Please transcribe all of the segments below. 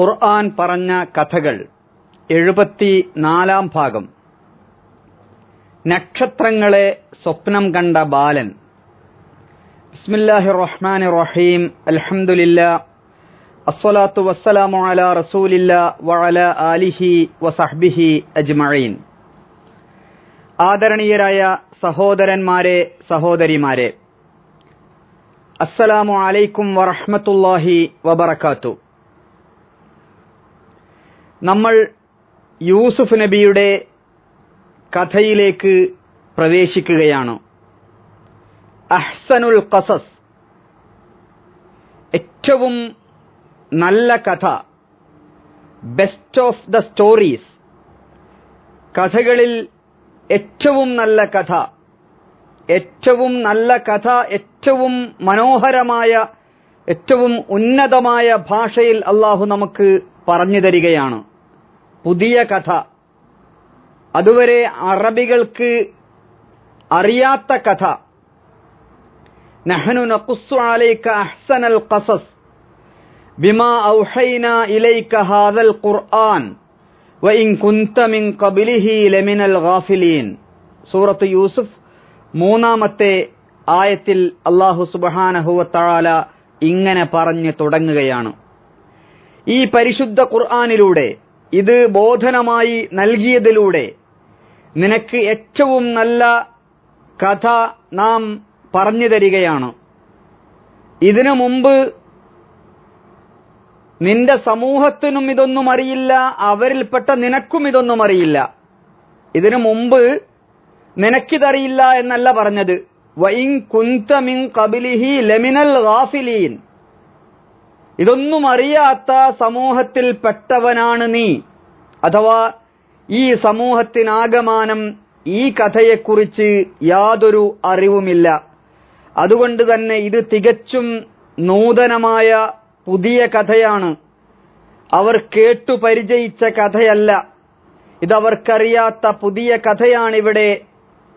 ഖുർആൻ പറഞ്ഞ കഥകൾ എഴുപത്തി നാലാം ഭാഗം. നക്ഷത്രങ്ങളെ സ്വപ്നം കണ്ട ബാലൻ. ബിസ്മില്ലാഹി റഹ്മാൻ റഹീം അൽഹംദുലില്ലാ. അസ്വലാത്തു വസ്സലാമു അലാ റസൂലില്ല വഅല ആലിഹി വസഹ്ബിഹി അജ്മഈൻ. ആദരണീയരായ സഹോദരന്മാരെ സഹോദരിമാരെ. അസ്സലാമു അലൈക്കും വറഹ്മത്തുള്ളാഹി വബറകാത്തു. നമ്മൾ യൂസുഫ് നബിയുടെ കഥയിലേക്ക് പ്രവേശിക്കുകയാണ്. അഹ്സനുൽ ഖസസ് ഏറ്റവും നല്ല കഥ ബെസ്റ്റ് ഓഫ് ദ സ്റ്റോറീസ് കഥകളിൽ ഏറ്റവും നല്ല കഥ ഏറ്റവും നല്ല കഥ ഏറ്റവും മനോഹരമായ ഏറ്റവും ഉന്നതമായ ഭാഷയിൽ അള്ളാഹു നമുക്ക് പറഞ്ഞു തരികയാണ്. പുതിയ കഥ. അതുവരെ അറബികൾക്ക് അറിയാത്ത കഥ. നഹനു നഖുസ്സു അലൈക അഹ്സനൽ ഖസസ്. ബിമാ ഔഹൈന ഇലൈക ഹാദൽ ഖുർആൻ. വഇൻ കുന്ത മിൻ ഖബ്ലിഹി ലമിനൽ ഗാഫിലീൻ. സൂറത്ത് യൂസുഫ് മൂന്നാമത്തെ ആയത്തിൽ അല്ലാഹു സുബ്ഹാനഹു തആല ഇങ്ങനെ പറഞ്ഞു തുടങ്ങുകയാണ്. ഈ പരിശുദ്ധ ഖുർആനിലൂടെ ഇത് ബോധനമായി നൽകിയതിലൂടെ നിനക്ക് ഏറ്റവും നല്ല കഥ നാം പറഞ്ഞു തരികയാണ്. ഇതിനു മുമ്പ് നിന്റെ സമൂഹത്തിനും ഇതൊന്നും അറിയില്ല അവരിൽപ്പെട്ട നിനക്കും ഇതൊന്നും അറിയില്ല. ഇതിനു മുമ്പ് നിനക്കിതറിയില്ല എന്നല്ല പറഞ്ഞത്. വൈൻ കുന്തമിൻ കബിലിഹി ലെമിനൽ ഗാഫിലീൻ. ഇതൊന്നും അറിയാത്ത സമൂഹത്തിൽ പെട്ടവനാണ് നീ. അഥവാ ഈ സമൂഹത്തിനാഗമാനം ഈ കഥയെക്കുറിച്ച് യാതൊരു അറിവുമില്ല. അതുകൊണ്ട് തന്നെ ഇത് തികച്ചും നൂതനമായ പുതിയ കഥയാണ്. അവർ കേട്ടു പരിചയിച്ച കഥയല്ല. ഇതവർക്കറിയാത്ത പുതിയ കഥയാണിവിടെ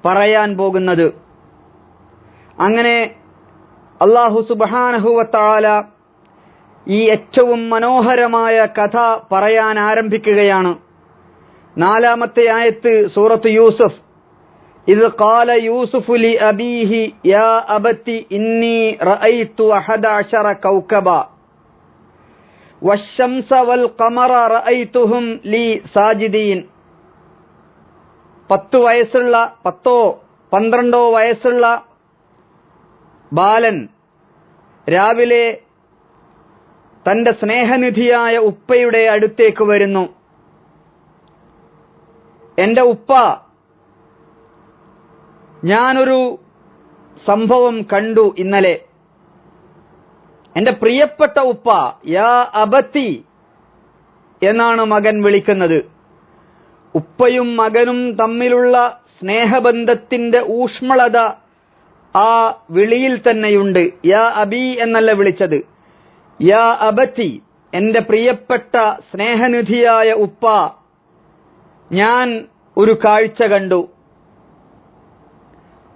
പറയാൻ പോകുന്നത്. അങ്ങനെ അള്ളാഹു സുബാനഹുവത്താല ഈ ഏറ്റവും മനോഹരമായ കഥ പറയാൻ ആരംഭിക്കുകയാണ് നാലാമത്തെ ആയത്ത് സൂറത്ത് യൂസുഫ് ഇത് കാല യൂസുഫു ലി അബീഹി യാ അബത്തി ഇന്നി റഅയ്തു അഹദ അശറ കൗകബ والشمس والقمر رأيتهم لي സാജിദീൻ പത്ത് വയസ്സുള്ള പത്തോ പന്ത്രണ്ടോ വയസ്സുള്ള ബാലൻ രാവിലെ തന്റെ സ്നേഹനിധിയായ ഉപ്പയുടെ അടുത്തേക്ക് വരുന്നു. എന്റെ ഉപ്പ ഞാനൊരു സംഭവം കണ്ടു ഇന്നലെ. എന്റെ പ്രിയപ്പെട്ട ഉപ്പ യാ അബത്തി എന്നാണ് മകൻ വിളിക്കുന്നത്. ഉപ്പയും മകനും തമ്മിലുള്ള സ്നേഹബന്ധത്തിന്റെ ഊഷ്മളത ആ വിളിയിൽ തന്നെയുണ്ട്. യാ അബി എന്നല്ല വിളിച്ചത്. യാ അബത്തി എന്റെ പ്രിയപ്പെട്ട സ്നേഹനിധിയായ ഉപ്പ ഞാൻ ഒരു കാഴ്ച കണ്ടു.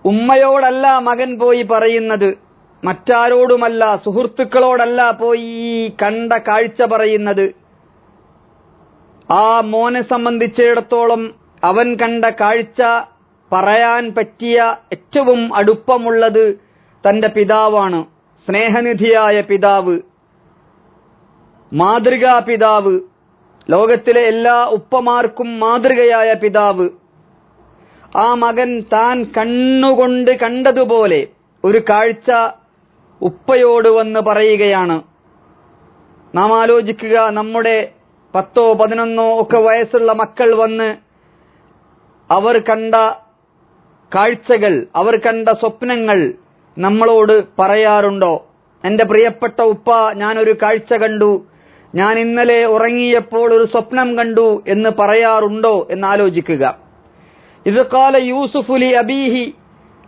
ഉമ്മയോടല്ല മകൻ പോയി പറയുന്നത് മറ്റാരോടുമല്ല സുഹൃത്തുക്കളോടല്ല പോയി കണ്ട കാഴ്ച പറയുന്നത്. ആ മോനെ സംബന്ധിച്ചിടത്തോളം അവൻ കണ്ട കാഴ്ച പറയാൻ പറ്റിയ ഏറ്റവും അടുപ്പമുള്ളത് തന്റെ പിതാവാണ് സ്നേഹനിധിയായ പിതാവ്. മാതൃകാ പിതാവ് ലോകത്തിലെ എല്ലാ ഉപ്പമാർക്കും മാതൃകയായ പിതാവ്. ആ മകൻ താൻ കണ്ണുകൊണ്ട് കണ്ടതുപോലെ ഒരു കാഴ്ച ഉപ്പയോട് വന്ന് പറയുകയാണ്. നാം ആലോചിക്കുക നമ്മുടെ പത്തോ പതിനൊന്നോ ഒക്കെ വയസ്സുള്ള മക്കൾ വന്ന് അവർ കണ്ട കാഴ്ചകൾ അവർ കണ്ട സ്വപ്നങ്ങൾ നമ്മളോട് പറയാറുണ്ടോ? എന്റെ പ്രിയപ്പെട്ട ഉപ്പ ഞാനൊരു കാഴ്ച കണ്ടു. ഞാൻ ഇന്നലെ ഉറങ്ങിയപ്പോൾ ഒരു സ്വപ്നം കണ്ടു എന്ന് പറയാറുണ്ടോ എന്നാലോചിക്കുക ഇത് കാല യൂസുഫുലി അബീഹി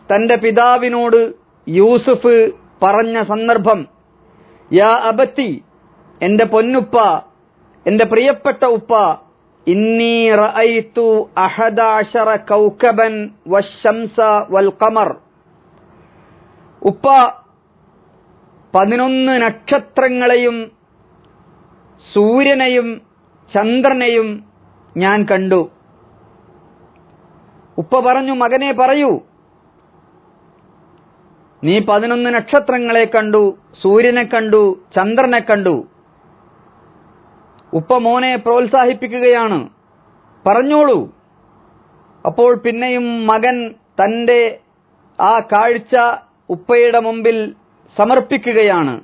തന്റെ പിതാവിനോട് യൂസുഫ് പറഞ്ഞ സന്ദർഭം. യാ അബത്തി എന്റെ പൊന്നുപ്പ എന്റെ പ്രിയപ്പെട്ട ഉപ്പ ഇന്നി അഹദാശറ കൗകബൻ വൽ ഖമർ. ഉപ്പ പതിനൊന്ന് നക്ഷത്രങ്ങളെയും സൂര്യനെയും ചന്ദ്രനെയും ഞാൻ കണ്ടു. ഉപ്പ പറഞ്ഞു മകനെ പറയൂ. നീ പതിനൊന്ന് നക്ഷത്രങ്ങളെ കണ്ടു സൂര്യനെ കണ്ടു ചന്ദ്രനെ കണ്ടു. ഉപ്പ മോനെ പ്രോത്സാഹിപ്പിക്കുകയാണ്. പറഞ്ഞോളൂ. അപ്പോൾ പിന്നെയും മകൻ തന്റെ ആ കാഴ്ച ഉപ്പയുടെ മുമ്പിൽ സമർപ്പിക്കുകയാണ്.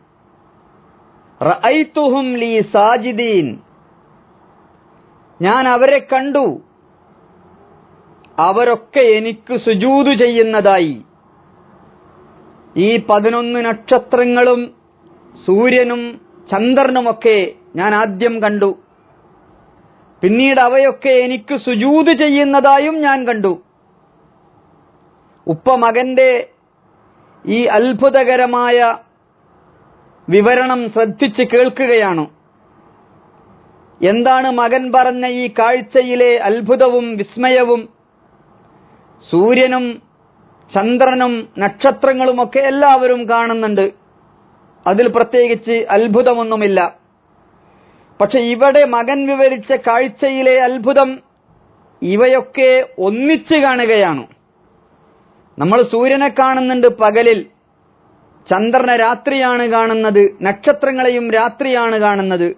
റഅയ്തുഹും ലീ സാജിദീൻ. ഞാൻ അവരെ കണ്ടു. അവരൊക്കെ എനിക്ക് സുജൂതു ചെയ്യുന്നതായി. ഈ പതിനൊന്ന് നക്ഷത്രങ്ങളും സൂര്യനും ചന്ദ്രനുമൊക്കെ ഞാൻ ആദ്യം കണ്ടു. പിന്നീട് അവയൊക്കെ എനിക്ക് സുജൂത് ചെയ്യുന്നതായും ഞാൻ കണ്ടു. ഉപ്പ മകന്റെ ഈ അത്ഭുതകരമായ വിവരണം ശ്രദ്ധിച്ച് കേൾക്കുകയാണ്. എന്താണ് മകൻ പറഞ്ഞ ഈ കാഴ്ചയിലെ അത്ഭുതവും വിസ്മയവും? സൂര്യനും ചന്ദ്രനും നക്ഷത്രങ്ങളുമൊക്കെ എല്ലാവരും കാണുന്നുണ്ട്. അതിൽ പ്രത്യേകിച്ച് അത്ഭുതമൊന്നുമില്ല. പക്ഷെ ഇവിടെ മകൻ വിവരിച്ച കാഴ്ചയിലെ അത്ഭുതം ഇവയൊക്കെ ഒന്നിച്ച് കാണുകയാണ്. നമ്മൾ സൂര്യനെ കാണുന്നുണ്ട് പകലിൽ. ചന്ദ്രനെ രാത്രിയാണ് കാണുന്നത് നക്ഷത്രങ്ങളെയും രാത്രിയാണ് കാണുന്നത്.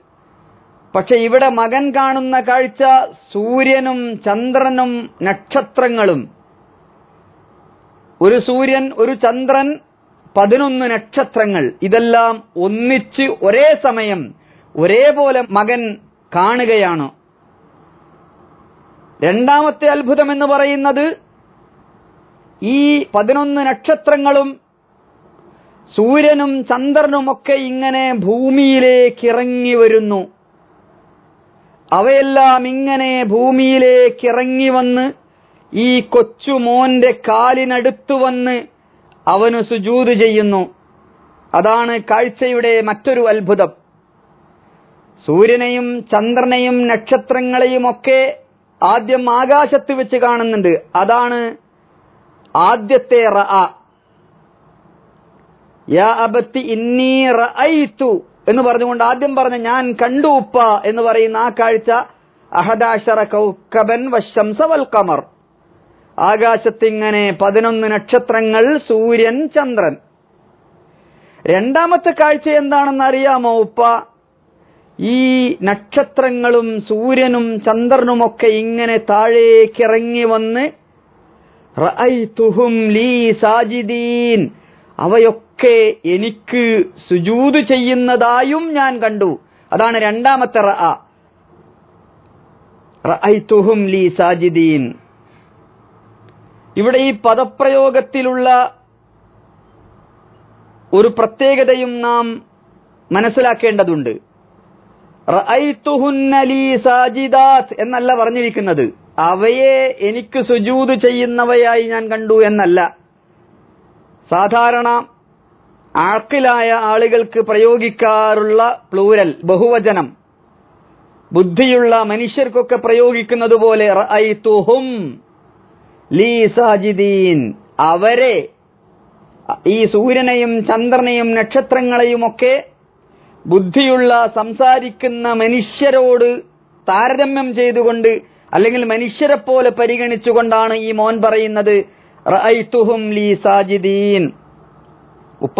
പക്ഷെ ഇവിടെ മകൻ കാണുന്ന കാഴ്ച സൂര്യനും ചന്ദ്രനും നക്ഷത്രങ്ങളും. ഒരു സൂര്യൻ ഒരു ചന്ദ്രൻ പതിനൊന്ന് നക്ഷത്രങ്ങൾ. ഇതെല്ലാം ഒന്നിച്ച് ഒരേ സമയം ഒരേപോലെ മകൻ കാണുകയാണ്. രണ്ടാമത്തെ അത്ഭുതം എന്ന് പറയുന്നത് ഈ പതിനൊന്ന് നക്ഷത്രങ്ങളും സൂര്യനും ചന്ദ്രനുമൊക്കെ ഇങ്ങനെ ഭൂമിയിലേക്ക് ഇറങ്ങി വരുന്നു. അവയെല്ലാം ഇങ്ങനെ ഭൂമിയിലേക്ക് ഇറങ്ങി വന്ന് ഈ കൊച്ചുമോന്റെ കാലിനടുത്തു വന്ന് അവന് സുജൂത് ചെയ്യുന്നു. അതാണ് കാഴ്ചയുടെ മറ്റൊരു അത്ഭുതം. സൂര്യനെയും ചന്ദ്രനെയും നക്ഷത്രങ്ങളെയും ഒക്കെ ആദ്യം ആകാശത്ത് വെച്ച് കാണുന്നുണ്ട്. അതാണ് ആദ്യത്തെ റഅ യാ ഇന്നി റഅയ്തു എന്ന് പറഞ്ഞുകൊണ്ട് ആദ്യം പറഞ്ഞ ഞാൻ കണ്ടു ഉപ്പ എന്ന് പറയുന്ന ആ കാഴ്ച അഹദാശറ കൗക്കബൻ വശംസ വൽ കമർ ആകാശത്തിങ്ങനെ പതിനൊന്ന് നക്ഷത്രങ്ങൾ സൂര്യൻ ചന്ദ്രൻ. രണ്ടാമത്തെ കാഴ്ച എന്താണെന്ന് അറിയാമോ ഉപ്പ? ഈ നക്ഷത്രങ്ങളും സൂര്യനും ചന്ദ്രനുമൊക്കെ ഇങ്ങനെ താഴേക്കിറങ്ങി വന്ന് റഅയ്തുഹും ലീ സാജിദീൻ അവയൊക്കെ എനിക്ക് സുജൂത് ചെയ്യുന്നതായും ഞാൻ കണ്ടു. അതാണ് രണ്ടാമത്തെ റഅ. റഅയ്തുഹും ലീ സാജിദീൻ. ഇവിടെ ഈ പദപ്രയോഗത്തിലുള്ള ഒരു പ്രത്യേകതയും നാം മനസ്സിലാക്കേണ്ടതുണ്ട്. സാജിദാത്ത് എന്നല്ല പറഞ്ഞിരിക്കുന്നത്. അവയെ എനിക്ക് സുജൂത് ചെയ്യുന്നവയായി ഞാൻ കണ്ടു എന്നല്ല. സാധാരണ ആക്കിലായ ആളുകൾക്ക് പ്രയോഗിക്കാറുള്ള പ്ലൂരൽ ബഹുവചനം. ബുദ്ധിയുള്ള മനുഷ്യർക്കൊക്കെ പ്രയോഗിക്കുന്നത് പോലെ അവരെ ഈ സൂര്യനെയും ചന്ദ്രനെയും നക്ഷത്രങ്ങളെയും ഒക്കെ ബുദ്ധിയുള്ള സംസാരിക്കുന്ന മനുഷ്യരോട് താരതമ്യം ചെയ്തുകൊണ്ട് അല്ലെങ്കിൽ മനുഷ്യരെ പോലെ പരിഗണിച്ചുകൊണ്ടാണ് ഈ മോൻ പറയുന്നത് റഅയ്തുഹും ലീ സാജിദീൻ. ഉപ്പ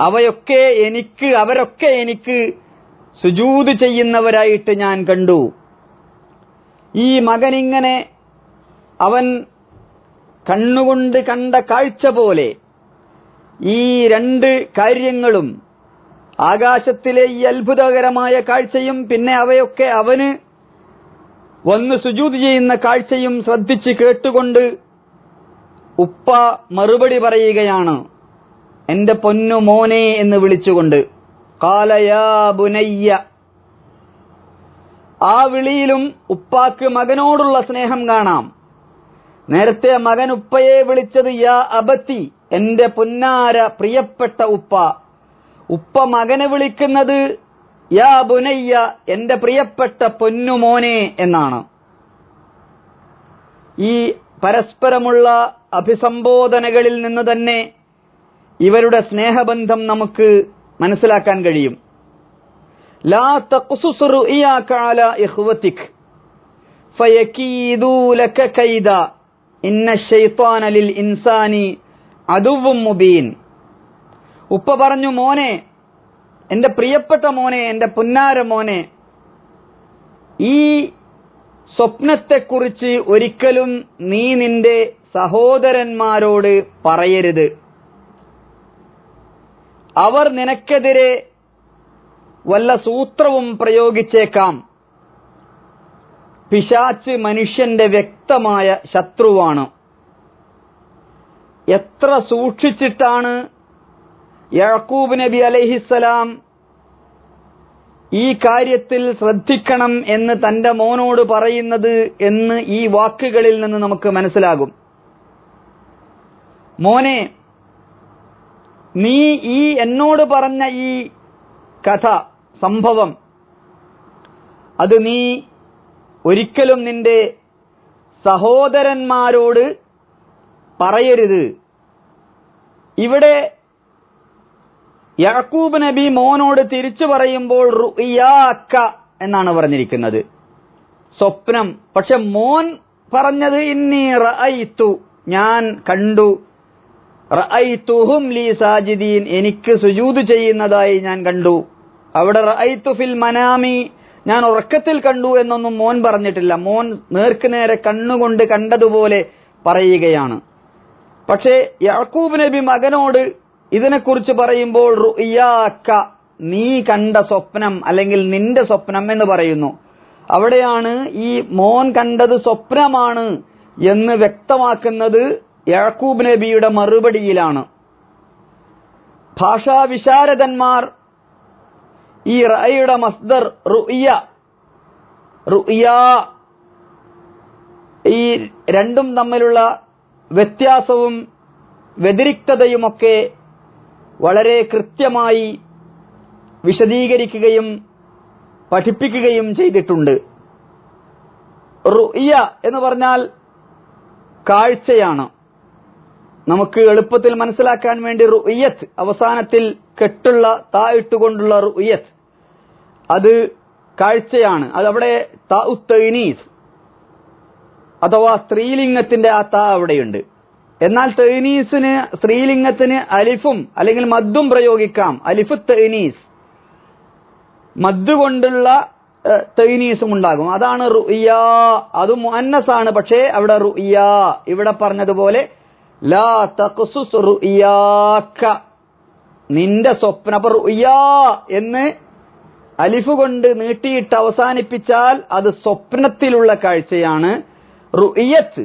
അവയൊക്കെ എനിക്ക് അവരൊക്കെ എനിക്ക് സുജൂത് ചെയ്യുന്നവരായിട്ട് ഞാൻ കണ്ടു. ഈ മകനിങ്ങനെ അവൻ കണ്ണുകൊണ്ട് കണ്ട കാഴ്ച പോലെ ഈ രണ്ട് കാര്യങ്ങളും ആകാശത്തിലെ ഈ അത്ഭുതകരമായ കാഴ്ചയും പിന്നെ അവയൊക്കെ അവന് വന്ന് സുജൂത് ചെയ്യുന്ന കാഴ്ചയും ശ്രദ്ധിച്ച് കേട്ടുകൊണ്ട് ഉപ്പ മറുപടി പറയുകയാണ്. എന്റെ പൊന്നു മോനെ എന്ന് വിളിച്ചുകൊണ്ട്. കാലയാ ബുനയ്യ. ആ വിളിയിലും ഉപ്പാക്ക് മകനോടുള്ള സ്നേഹം കാണാം. നേരത്തെ മകൻ ഉപ്പയെ വിളിച്ചത് യാ അബത്തി എന്റെ പൊന്നാര പ്രിയപ്പെട്ട ഉപ്പ. ഉപ്പ മകനെ വിളിക്കുന്നത് യാ ബുനയ്യ എന്റെ പ്രിയപ്പെട്ട പൊന്നുമോനെ എന്നാണ്. ഈ പരസ്പരമുള്ള അഭിസംബോധനകളിൽ നിന്ന് തന്നെ ഇവരുടെ സ്നേഹബന്ധം നമുക്ക് മനസ്സിലാക്കാൻ കഴിയും. ലാ ഇൻസാനി മുബീൻ. ഉപ്പ പറഞ്ഞു മോനെ എന്റെ പ്രിയപ്പെട്ട മോനെ എന്റെ പുന്നാര മോനെ ഈ സ്വപ്നത്തെക്കുറിച്ച് ഒരിക്കലും നീ നിന്റെ സഹോദരന്മാരോട് പറയരുത്. അവർ നിനക്കെതിരെ വല്ല സൂത്രവും പ്രയോഗിച്ചേക്കാം. പിശാച്ച് മനുഷ്യന്റെ വ്യക്തമായ ശത്രുവാണ്. എത്ര സൂക്ഷിച്ചിട്ടാണ് യാക്കൂബ് നബി അലൈഹിസ്സലാം ഈ കാര്യത്തിൽ ശ്രദ്ധിക്കണം എന്ന് തന്റെ മോനോട് പറയുന്നത് എന്ന് ഈ വാക്കുകളിൽ നിന്ന് നമുക്ക് മനസ്സിലാകും. മോനെ നീ ഈ എന്നോട് പറഞ്ഞ ഈ കഥ സംഭവം അത് നീ ഒരിക്കലും നിന്റെ സഹോദരന്മാരോട് പറയരുത്. ഇവിടെ യാക്കൂബ് നബി മോനോട് തിരിച്ചു പറയുമ്പോൾ റുയാക്ക എന്നാണ് പറഞ്ഞിരിക്കുന്നത്. സ്വപ്നം. പക്ഷെ മോൻ പറഞ്ഞത് ഇന്നി ഞാൻ കണ്ടു റഅയ്തുഹും ലീ സാജിദീൻ എനിക്ക് സുജൂദ് ചെയ്യുന്നതായി ഞാൻ കണ്ടു. അവിടെ റഅയ്തു ഫിൽ മനാമി ഞാൻ ഉറക്കത്തിൽ കണ്ടു എന്നൊന്നും മോൻ പറഞ്ഞിട്ടില്ല. മോൻ നേർക്ക് നേരെ കണ്ണുകൊണ്ട് കണ്ടതുപോലെ പറയുകയാണ്. പക്ഷേ യാക്കൂബ് നബി മകനോട് ഇതിനെക്കുറിച്ച് പറയുമ്പോൾ റുയാക്ക നീ കണ്ട സ്വപ്നം അല്ലെങ്കിൽ നിന്റെ സ്വപ്നം എന്ന് പറയുന്നു. അവിടെയാണ് ഈ മോൻ കണ്ടത് സ്വപ്നമാണ് എന്ന് വ്യക്തമാക്കുന്നത് യാക്കൂബ് നബിയുടെ മറുപടിയിലാണ്. ഭാഷാ വിശാരദന്മാർ ഈ റയുടെ മസ്ദർ റുഇയ റുഇയ ഈ രണ്ടും തമ്മിലുള്ള വ്യത്യാസവും വ്യതിരിക്തതയുമൊക്കെ വളരെ കൃത്യമായി വിശദീകരിക്കുകയും പഠിപ്പിക്കുകയും ചെയ്തിട്ടുണ്ട്. റുഇയ എന്ന് പറഞ്ഞാൽ കാഴ്ചയാണ്. നമുക്ക് എളുപ്പത്തിൽ മനസ്സിലാക്കാൻ വേണ്ടി റുഇയത്ത് അവസാനത്തിൽ കെട്ടുള്ള താ ഇട്ടുകൊണ്ടുള്ള റുഇയത്ത് അത് കാഴ്ചയാണ്. അത് അതവിടെ തൈനീസ്. അഥവാ സ്ത്രീലിംഗത്തിന്റെ ആ താ അവിടെയുണ്ട്. എന്നാൽ തൈനീസിന് സ്ത്രീലിംഗത്തിന് അലിഫും അല്ലെങ്കിൽ മദ്ദും പ്രയോഗിക്കാം. അലിഫ് തൈനീസ്. മദ്ദുകൊണ്ടുള്ള തൈനീസും ഉണ്ടാകും. അതാണ് റുയ്യ അതും മുഅന്നസാണ് പക്ഷേ അവിടെ റുയ്യ ഇവിടെ പറഞ്ഞതുപോലെ ലാ തഖ്സുസ് റുയാക്ക നിന്റെ സ്വപ്ന എന്ന് അലിഫ് കൊണ്ട് നീട്ടിയിട്ട് അവസാനിപ്പിച്ചാൽ അത് സ്വപ്നത്തിലുള്ള കാഴ്ചയാണ്. റുയത്ത്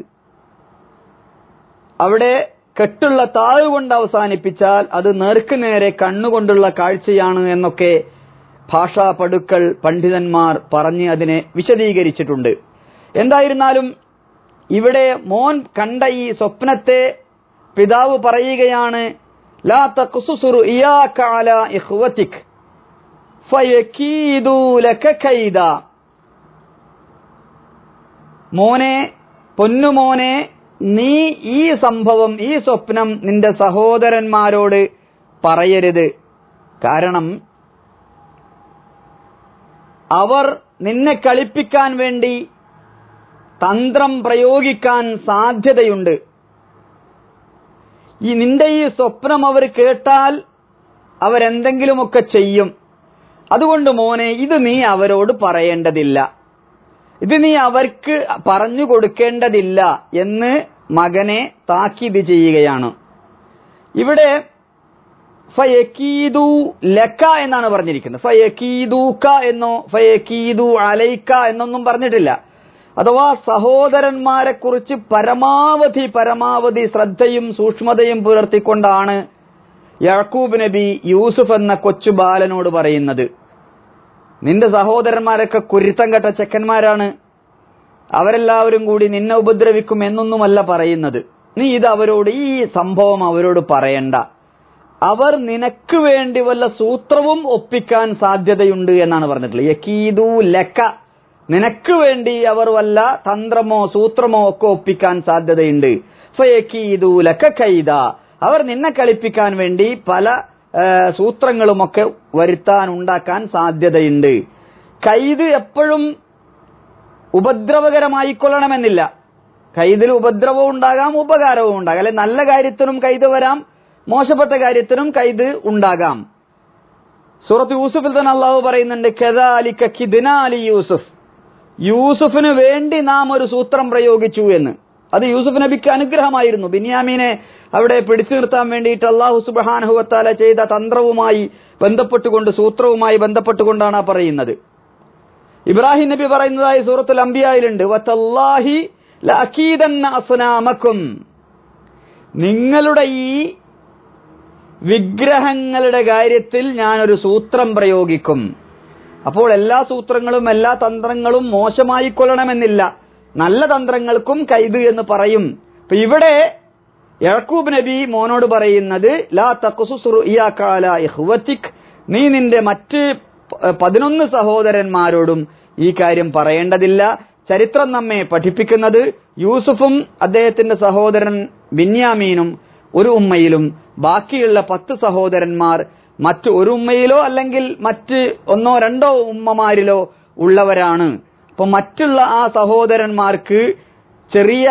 അവിടെ കെട്ടുള്ള താഴ് കൊണ്ട് അവസാനിപ്പിച്ചാൽ അത് നേർക്ക് നേരെ കണ്ണുകൊണ്ടുള്ള കാഴ്ചയാണ് എന്നൊക്കെ ഭാഷാ പടുക്കൾ പണ്ഡിതന്മാർ പറഞ്ഞ് അതിനെ വിശദീകരിച്ചിട്ടുണ്ട്. എന്തായിരുന്നാലും ഇവിടെ മോൻ കണ്ട ഈ സ്വപ്നത്തെ പിതാവ് പറയുകയാണ് ലാ ലക കൈദ. മോനെ പൊന്നുമോനെ നീ ഈ സംഭവം ഈ സ്വപ്നം നിന്റെ സഹോദരന്മാരോട് പറയരുത്. കാരണം അവർ നിന്നെ കളിപ്പിക്കാൻ വേണ്ടി തന്ത്രം പ്രയോഗിക്കാൻ സാധ്യതയുണ്ട്. ഈ നിന്റെ ഈ സ്വപ്നം അവർ കേട്ടാൽ അവരെന്തെങ്കിലുമൊക്കെ ചെയ്യും. അതുകൊണ്ട് മോനെ ഇത് നീ അവരോട് പറയേണ്ടതില്ല. ഇത് നീ അവർക്ക് പറഞ്ഞു കൊടുക്കേണ്ടതില്ല എന്ന് മകനെ താക്കീത് ചെയ്യുകയാണ്. ഇവിടെ ഫയക്കീദു ലക്ക എന്നാണ് പറഞ്ഞിരിക്കുന്നത്. ഫയക്കീദൂക്ക എന്നോ ഫയക്കീദു അലൈക്ക എന്നൊന്നും പറഞ്ഞിട്ടില്ല. അഥവാ സഹോദരന്മാരെ കുറിച്ച് പരമാവധി പരമാവധി ശ്രദ്ധയും സൂക്ഷ്മതയും പുലർത്തിക്കൊണ്ടാണ് യാക്കൂബ് നബി യൂസുഫ് എന്ന കൊച്ചു ബാലനോട് പറയുന്നത്. നിന്റെ സഹോദരന്മാരൊക്കെ കുരുത്തം കെട്ട ചെക്കന്മാരാണ്. അവരെല്ലാവരും കൂടി നിന്നെ ഉപദ്രവിക്കും എന്നൊന്നുമല്ല പറയുന്നത്. നീ ഇത് അവരോട് ഈ സംഭവം അവരോട് പറയണ്ട. അവർ നിനക്ക് വേണ്ടി വല്ല സൂത്രവും ഒപ്പിക്കാൻ സാധ്യതയുണ്ട് എന്നാണ് പറഞ്ഞിട്ടുള്ളത്. യക്കീദു ലക്ക. നിനക്ക് വേണ്ടി അവർ വല്ല തന്ത്രമോ സൂത്രമോ ഒക്കെ ഒപ്പിക്കാൻ സാധ്യതയുണ്ട്. ഫയക്കീദു ലക്ക കൈദ. അവർ നിന്നെ കളിപ്പിക്കാൻ വേണ്ടി പല സൂത്രങ്ങളുമൊക്കെ വരുത്താൻ ഉണ്ടാക്കാൻ സാധ്യതയുണ്ട്. കൈത് എപ്പോഴും ഉപദ്രവകരമായിക്കൊള്ളണമെന്നില്ല. കൈതിൽ ഉപദ്രവവും ഉണ്ടാകാം ഉപകാരവും ഉണ്ടാകാം. അല്ലെ നല്ല കാര്യത്തിനും കൈത് വരാം മോശപ്പെട്ട കാര്യത്തിനും കൈത് ഉണ്ടാകാം. സൂറത്ത് യൂസുഫിൽ തന്നെ അള്ളാഹു പറയുന്നുണ്ട് കെദാലിക്ക അലി യൂസുഫ്. യൂസുഫിന് വേണ്ടി നാം ഒരു സൂത്രം പ്രയോഗിച്ചു എന്ന്. അത് യൂസുഫ് നബിക്ക് അനുഗ്രഹമായിരുന്നു. ബിന്യാമീനെ അവിടെ പിടിച്ചു നിർത്താൻ വേണ്ടിയിട്ട് അള്ളാഹു സുബാനഹുവത്താല ചെയ്ത തന്ത്രവുമായി ബന്ധപ്പെട്ടുകൊണ്ട് സൂത്രവുമായി ബന്ധപ്പെട്ടുകൊണ്ടാണ് പറയുന്നത്. ഇബ്രാഹിം നബി പറയുന്നതായി സൂറത്തുൽ അംബിയായിലുണ്ട്. നിങ്ങളുടെ ഈ വിഗ്രഹങ്ങളുടെ കാര്യത്തിൽ ഞാനൊരു സൂത്രം പ്രയോഗിക്കും. അപ്പോൾ എല്ലാ സൂത്രങ്ങളും എല്ലാ തന്ത്രങ്ങളും മോശമായി കൊള്ളണമെന്നില്ല നല്ല തന്ത്രങ്ങൾക്കും കൈത് എന്ന് പറയും. അപ്പൊ ഇവിടെ യഴക്കൂബ് നബി മോനോട് പറയുന്നത് ലാ ഇഖ്വതിക് നീ നിന്റെ മറ്റ് പതിനൊന്ന് സഹോദരന്മാരോടും ഈ കാര്യം പറയേണ്ടതില്ല. ചരിത്രം നമ്മെ പഠിപ്പിക്കുന്നത് യൂസുഫും അദ്ദേഹത്തിന്റെ സഹോദരൻ ബിന്യാമീനും ഒരു ഉമ്മയിലും ബാക്കിയുള്ള പത്ത് സഹോദരന്മാർ മറ്റു ഒരു ഉമ്മയിലോ അല്ലെങ്കിൽ മറ്റ് ഒന്നോ രണ്ടോ ഉമ്മമാരിലോ ഉള്ളവരാണ്. അപ്പൊ മറ്റുള്ള ആ സഹോദരന്മാർക്ക് ചെറിയ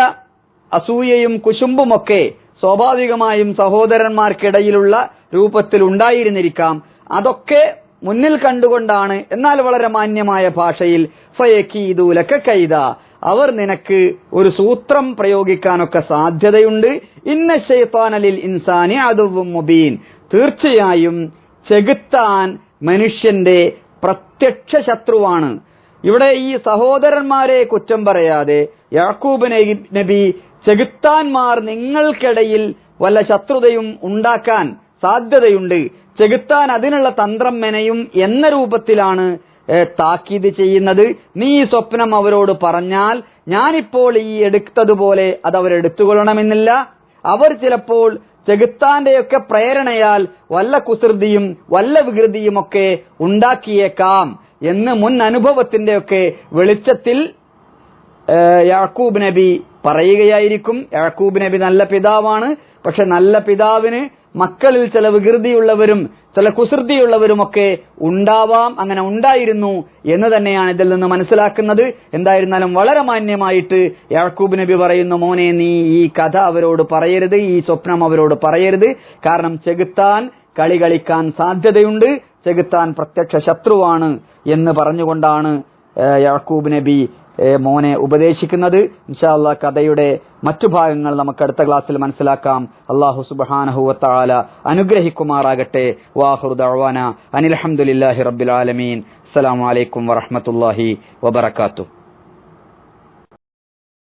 അസൂയയും കുശുമ്പുമൊക്കെ സ്വാഭാവികമായും സഹോദരന്മാർക്കിടയിലുള്ള രൂപത്തിൽ ഉണ്ടായിരുന്നിരിക്കാം. അതൊക്കെ മുന്നിൽ കണ്ടുകൊണ്ടാണ് എന്നാൽ വളരെ മാന്യമായ ഭാഷയിൽ ഫയക്കീദൂലക്ക കൈത അവർ നിനക്ക് ഒരു സൂത്രം പ്രയോഗിക്കാനൊക്കെ സാധ്യതയുണ്ട്. ഇന്ന ഷെയ്ത്താനലിൽ ഇൻസാനി അതുവും മുബീൻ. തീർച്ചയായും ചെകുത്താൻ മനുഷ്യന്റെ പ്രത്യക്ഷ ശത്രുവാണ്. ഇവിടെ ഈ സഹോദരന്മാരെ കുറ്റം പറയാതെ യാക്കൂബ് നബി- ചെകുത്താൻമാർ നിങ്ങൾക്കിടയിൽ വല്ല ശത്രുതയും ഉണ്ടാക്കാൻ സാധ്യതയുണ്ട്. ചെകുത്താൻ അതിനുള്ള തന്ത്രം മെനയും എന്ന രൂപത്തിലാണ് താക്കീത് ചെയ്യുന്നത്. നീ ഈ സ്വപ്നം അവരോട് പറഞ്ഞാൽ ഞാനിപ്പോൾ ഈ എടുത്തതുപോലെ അത് അവരെടുത്തുകൊള്ളണമെന്നില്ല അവർ ചിലപ്പോൾ ചെകുത്താന്റെയൊക്കെ പ്രേരണയാൽ വല്ല കുസൃതിയും വല്ല വികൃതിയുമൊക്കെ ഉണ്ടാക്കിയേക്കാം എന്ന് മുൻ അനുഭവത്തിന്റെയൊക്കെ വെളിച്ചത്തിൽ യാക്കൂബ് നബി പറയുകയായിരിക്കും. യാക്കൂബ് നബി നല്ല പിതാവാണ്. പക്ഷെ നല്ല പിതാവിന് മക്കളിൽ ചില വികൃതിയുള്ളവരും ചില കുസൃതിയുള്ളവരുമൊക്കെ ഉണ്ടാവാം അങ്ങനെ ഉണ്ടായിരുന്നു എന്ന് തന്നെയാണ് ഇതിൽ നിന്ന് മനസ്സിലാക്കുന്നത്. എന്തായിരുന്നാലും വളരെ മാന്യമായിട്ട് യാക്കൂബ് നബി പറയുന്നു മോനെ നീ ഈ കഥ അവരോട് പറയരുത് ഈ സ്വപ്നം അവരോട് പറയരുത്. കാരണം ചെകുത്താൻ കളി കളിക്കാൻ സാധ്യതയുണ്ട് ചെകുത്താൻ പ്രത്യക്ഷ ശത്രുവാണ് എന്ന് പറഞ്ഞുകൊണ്ടാണ് യാക്കൂബ് നബി മോനെ ഉപദേശിക്കുന്നത്. ഇൻഷാല്ല കഥയുടെ മറ്റു ഭാഗങ്ങൾ നമുക്ക് അടുത്ത ക്ലാസ്സിൽ മനസ്സിലാക്കാം. അള്ളാഹു സുബാനഹുവത്താല അനുഗ്രഹിക്കുമാറാകട്ടെ. ദഅ്വാന അനിൽഹമുല്ലാഹി റബ്ബിൽ ആലമീൻ. വറഹ്മത്തുള്ളാഹി വബറകാതുഹു.